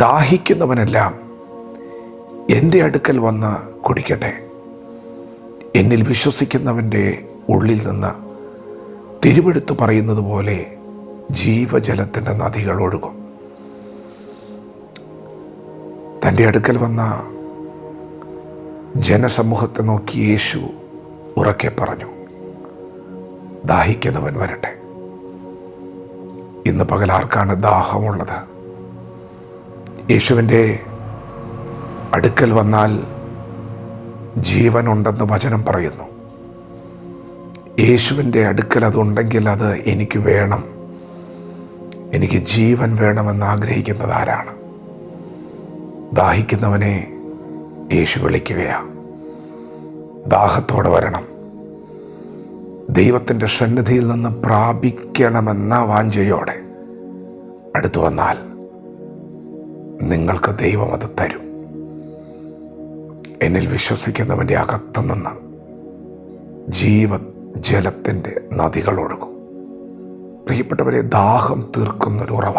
ദാഹിക്കുന്നവനെല്ലാം എന്റെ അടുക്കൽ വന്ന് കുടിക്കട്ടെ. എന്നിൽ വിശ്വസിക്കുന്നവന്റെ ഉള്ളിൽ നിന്ന് തിരുവെടുത്ത് പറയുന്നത് പോലെ ജീവജലത്തിന്റെ നദികൾ ഒഴുകും. തന്റെ അടുക്കൽ വന്ന ജനസമൂഹത്തെ നോക്കി യേശു ഉറക്കെ പറഞ്ഞു ദാഹിക്കുന്നവൻ വരട്ടെ. ഇന്ന് പകൽ ആർക്കാണ് ദാഹമുള്ളത്? യേശുവിന്റെ അടുക്കൽ വന്നാൽ ജീവനുണ്ടെന്ന് വചനം പറയുന്നു. യേശുവിന്റെ അടുക്കൽ അതുണ്ടെങ്കിൽ അത് എനിക്ക് വേണം. എനിക്ക് ജീവൻ വേണമെന്ന് ആഗ്രഹിക്കുന്നത് ആരാണ്? ദാഹിക്കുന്നവനെ യേശു വിളിക്കുകയാ. ദാഹത്തോടെ വരണം. ദൈവത്തിന്റെ സന്നിധിയിൽ നിന്ന് പ്രാപിക്കണമെന്ന വാഞ്ചയോടെ അടുത്തു വന്നാൽ നിങ്ങൾക്ക് ദൈവം അത് തരും. എന്നിൽ വിശ്വസിക്കുന്നവന്റെ അകത്തു നിന്ന് ജീവ ജലത്തിന്റെ നദികൾ ഒഴുകും. പ്രിയപ്പെട്ടവരെ ദാഹം തീർക്കുന്നൊരു ഉറവ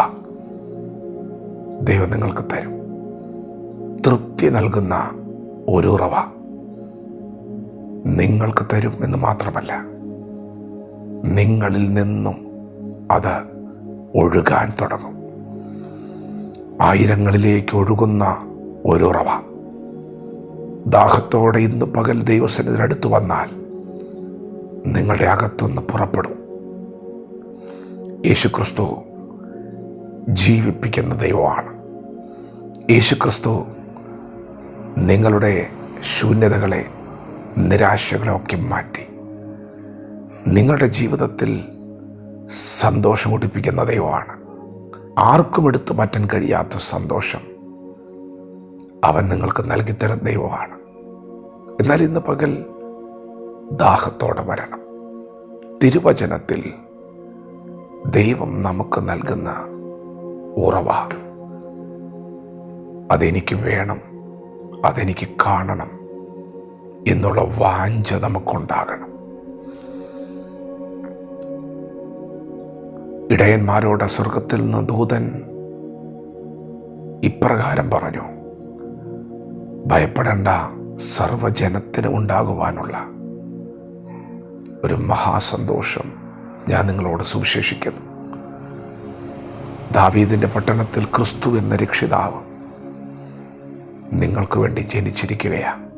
ദൈവം നിങ്ങൾക്ക് തരും. തൃപ്തി നൽകുന്ന ഒരു ഉറവ നിങ്ങൾക്ക് തരും എന്ന് മാത്രമല്ല നിങ്ങളിൽ നിന്നും അത് ഒഴുകാൻ തുടങ്ങും. ആയിരങ്ങളിലേക്ക് ഒഴുകുന്ന ഒരുറവ. ദാഹത്തോടെ ഇന്ന് പകൽ ദൈവസന്നിധിനടുത്ത് വന്നാൽ നിങ്ങളുടെ അകത്തുനിന്ന് പുറപ്പെടും. യേശുക്രിസ്തു ജീവിപ്പിക്കുന്ന ദൈവമാണ്. യേശുക്രിസ്തു നിങ്ങളുടെ ശൂന്യതകളെ നിരാശകളെ ഒക്കെ മാറ്റി നിങ്ങളുടെ ജീവിതത്തിൽ സന്തോഷം ഒടിപ്പിക്കുന്ന ദൈവമാണ്. ആർക്കും എടുത്തു മാറ്റാൻ കഴിയാത്ത സന്തോഷം അവൻ നിങ്ങൾക്ക് നൽകിത്തരുന്ന ദൈവമാണ്. എന്നാൽ ഇന്ന് പകൽ ദാഹത്തോടെ വരണം. തിരുവചനത്തിൽ ദൈവം നമുക്ക് നൽകുന്ന ഉറവ അതെനിക്ക് വേണം അതെനിക്ക് കാണണം എന്നുള്ള വാഞ്ച നമുക്കുണ്ടാകണം. ഇടയന്മാരോട് സ്വർഗത്തിൽ നിന്ന് ദൂതൻ ഇപ്രകാരം പറഞ്ഞു ഭയപ്പെടേണ്ട സർവജനത്തിന് ഉണ്ടാകുവാനുള്ള ഒരു മഹാസന്തോഷം ഞാൻ നിങ്ങളോട് സുവിശേഷിക്കുന്നു. ദാവീദിന്റെ പട്ടണത്തിൽ ക്രിസ്തു എന്ന രക്ഷിതാവ് നിങ്ങൾക്ക് വേണ്ടി ജനിച്ചിരിക്കുകയാണ്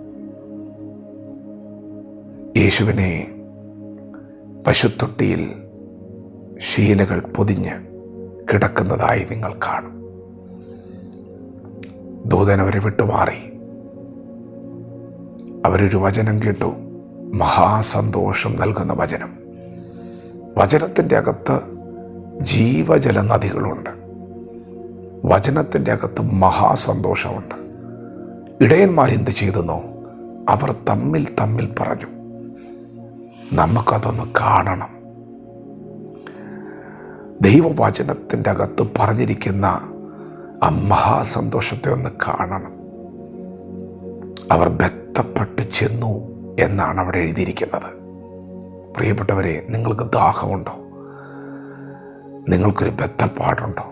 യേശുവിനെ പശുത്തൊട്ടിയിൽ ശീലകൾ പൊതിഞ്ഞ് കിടക്കുന്നതായി നിങ്ങൾ കാണും. ദൂതൻ അവരെ വിട്ടുമാറി. അവരൊരു വചനം കേട്ടു. മഹാസന്തോഷം നൽകുന്ന വചനം. വചനത്തിന്റെ അകത്ത് ജീവജല നദികളുണ്ട്. വചനത്തിന്റെ അകത്ത് മഹാസന്തോഷമുണ്ട്. ഇടയന്മാർ എന്ത് ചെയ്തെന്നോ അവർ തമ്മിൽ തമ്മിൽ പറഞ്ഞു. നമുക്കതൊന്ന് കാണണം. ദൈവവചനത്തിന്റെ അകത്ത് പറഞ്ഞിരിക്കുന്ന ആ മഹാസന്തോഷത്തെ ഒന്ന് കാണണം. അവർ ബന്ധപ്പെട്ട് ചെന്നു എന്നാണ് അവിടെ എഴുതിയിരിക്കുന്നത്. പ്രിയപ്പെട്ടവരെ നിങ്ങൾക്ക് ദാഹമുണ്ടോ? നിങ്ങൾക്കൊരു ബന്ധപ്പാടുണ്ടോ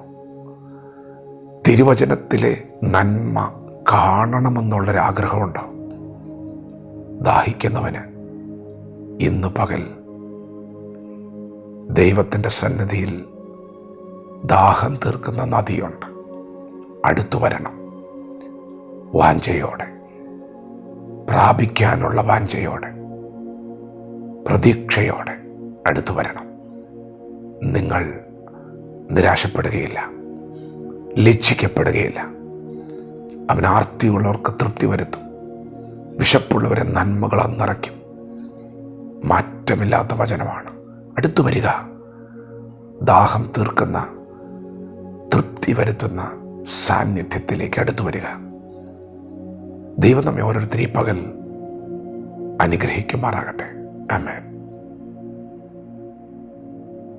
തിരുവചനത്തിലെ നന്മ കാണണമെന്നുള്ളൊരാഗ്രഹമുണ്ടോ? ദാഹിക്കുന്നവന് ഇന്ന് പകൽ ദൈവത്തിന്റെ സന്നിധിയിൽ ദാഹം തീർക്കുന്ന നദിയുണ്ട്. അടുത്തു വരണം. വാഞ്ചയോടെ. പ്രാപിക്കാനുള്ള വാഞ്ചയോടെ. പ്രതീക്ഷയോടെ അടുത്തു വരണം. നിങ്ങൾ നിരാശപ്പെടുകയില്ല. ലജ്ജിക്കപ്പെടുകയില്ല. അവൻ ആർത്തിയുള്ളവർക്ക് തൃപ്തി വരുത്തും. വിശപ്പുള്ളവരെ നന്മകൾ നിറയ്ക്കും. മാറ്റമില്ലാത്ത വചനമാണ്. അടുത്തു വരിക. ദാഹം തീർക്കുന്ന തൃപ്തി വരുത്തുന്ന സാന്നിധ്യത്തിലേക്ക് അടുത്തു വരിക. ദൈവം നമ്മെ ഓരോരുത്തരെയും പകൽ അനുഗ്രഹിക്കുമാറാകട്ടെ. ആമേൻ.